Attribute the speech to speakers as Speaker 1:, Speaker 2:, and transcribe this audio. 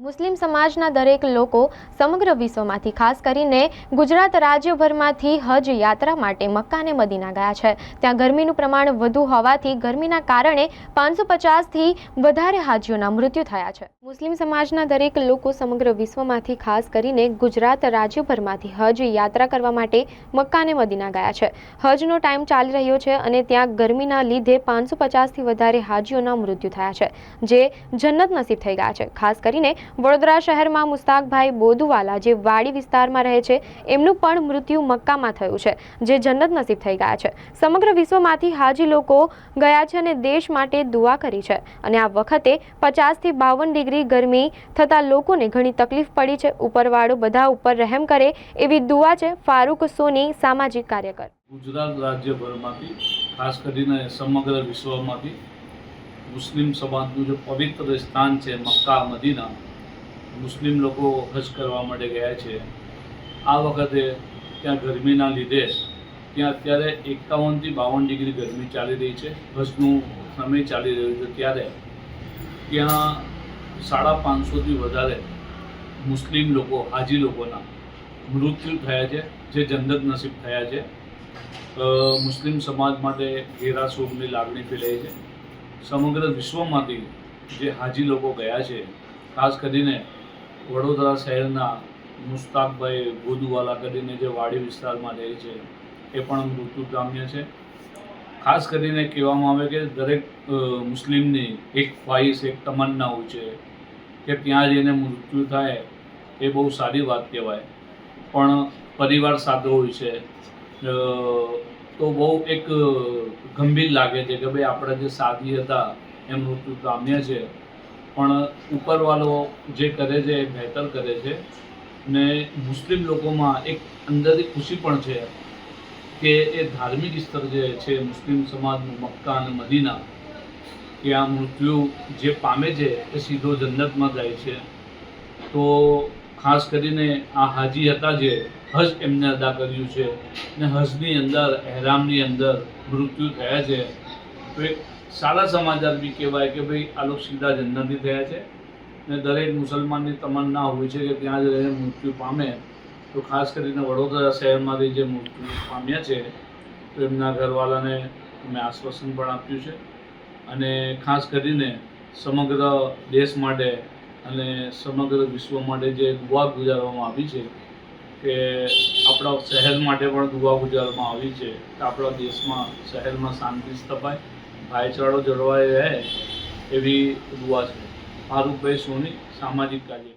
Speaker 1: મુસ્લિમ સમાજના દરેક લોકો સમગ્ર વિશ્વમાંથી, ખાસ કરીને ગુજરાત રાજ્યભરમાંથી હજ યાત્રા માટે મક્કા અને મદીના ગયા છે. ત્યાં ગરમીનું પ્રમાણ વધુ હોવાથી ગરમીના કારણે પાંચસો પચાસથી વધારે હાજીઓના મૃત્યુ થયા છે. મુસ્લિમ સમાજના દરેક લોકો સમગ્ર વિશ્વમાંથી, ખાસ કરીને ગુજરાત રાજ્યભરમાંથી હજ યાત્રા કરવા માટે મક્કા અને મદીના ગયા છે. હજનો ટાઈમ ચાલી રહ્યો છે અને ત્યાં ગરમીના લીધે પાંચસો પચાસથી વધારે હાજીઓના મૃત્યુ થયા છે, જે જન્નત નસીબ થઈ ગયા છે. ખાસ કરીને વડોદરા શહેરમાં મુસ્તાકભાઈ બોદુવાલા જે વાડી વિસ્તારમાં રહે છે, એમનું પણ મૃત્યુ મક્કામાં થયું છે, જે જન્નત નસીબ થઈ ગયા છે. સમગ્ર વિશ્વમાંથી હાજી લોકો ગયા છે અને દેશ માટે દુઆ કરી છે. અને આ વખતે પચાસથી બાવન ડિગ્રી ગરમી થતાં લોકોને ઘણી તકલીફ પડી છે. ઉપરવાળો બધા ઉપર રહેમ કરે એવી દુઆ છે ફારૂક સોની સામાજિક કાર્યકર.
Speaker 2: ગુજરાત રાજ્યભરમાંથી, ખાસ કરીને સમગ્ર વિશ્વમાંથી મુસ્લિમ સમાજનું જે પવિત્ર સ્થાન છે મક્કા, મદીના મુસ્લિમ લોકો હજ કરવા માટે ગયા છે. આ વખતે ત્યાં ગરમીના લીધે ત્યાં અત્યારે એકાવનથી બાવન ડિગ્રી ગરમી ચાલી રહી છે. હજનું સમય ચાલી રહ્યું છે ત્યારે. ત્યાં સાડા પાંચસોથી વધારે મુસ્લિમ લોકો, હાજી લોકોના મૃત્યુ થયા છે, જે જંદત નસીબ થયા છે. મુસ્લિમ સમાજ માટે ઘેરા શોકની લાગણી ફેલાઈ છે. સમગ્ર વિશ્વમાંથી જે હાજી લોકો ગયા છે, ખાસ કરીને વડોદરા શહેરના મુસ્તાકભાઈ ગોદુવાલા કરીને જે વાડી વિસ્તારમાં રહે છે, એ પણ મૃત્યુ પામ્યા છે. ખાસ કરીને કહેવામાં આવે કે દરેક મુસ્લિમની એક ખ્વાહિશ, એક તમન્ના હોય છે કે ત્યાં જઈને મૃત્યુ થાય, એ બહુ સારી વાત કહેવાય. પણ પરિવાર સાથે હોય છે તો બહુ એક ગંભીર લાગે છે કે ભાઈ આપણા જે સાથી હતા, એ મૃત્યુ પામ્યા છે. પણ ઉપરવાળો જે કરે છે, એ બહેતર કરે છે. ને મુસ્લિમ લોકોમાં એક અંદરથી ખુશી પણ છે કે એ ધાર્મિક સ્તર જે છે, મુસ્લિમ સમાજનું મક્કા અને મદીના, કે આ મૃત્યુ જે પામે છે, એ સીધો જન્નતમાં જાય છે. તો ખાસ કરીને આ હાજી હતા જે, હજ એમને અદા કર્યું છે. ને હજની અંદર અહેરામની અંદર મૃત્યુ થયા છે. તો એક સારા સમાચાર બી કહેવાય કે ભાઈ આ લોકો સીધા જન્નતી થયા છે. ને દરેક મુસલમાનની તમન્ના હોય છે કે ત્યાં જ રહીને મૃત્યુ પામે. તો ખાસ કરીને વડોદરા શહેરમાંથી જે મૃત્યુ પામ્યા છે, તો એમના ઘરવાળાને મેં આશ્વાસન પણ આપ્યું છે. અને ખાસ કરીને સમગ્ર દેશ માટે અને સમગ્ર વિશ્વ માટે જે દુઆ ગુજારવામાં આવી છે કે આપણા શહેર માટે પણ દુઆ ગુજારવામાં આવી છે કે આપણા દેશમાં શહેરમાં શાંતિ સ્થપાય. ભાઈચારો જળવાઈ રહે એવી દુઆ છે. ફારૂકભાઈ સોની સામાજિક કાર્ય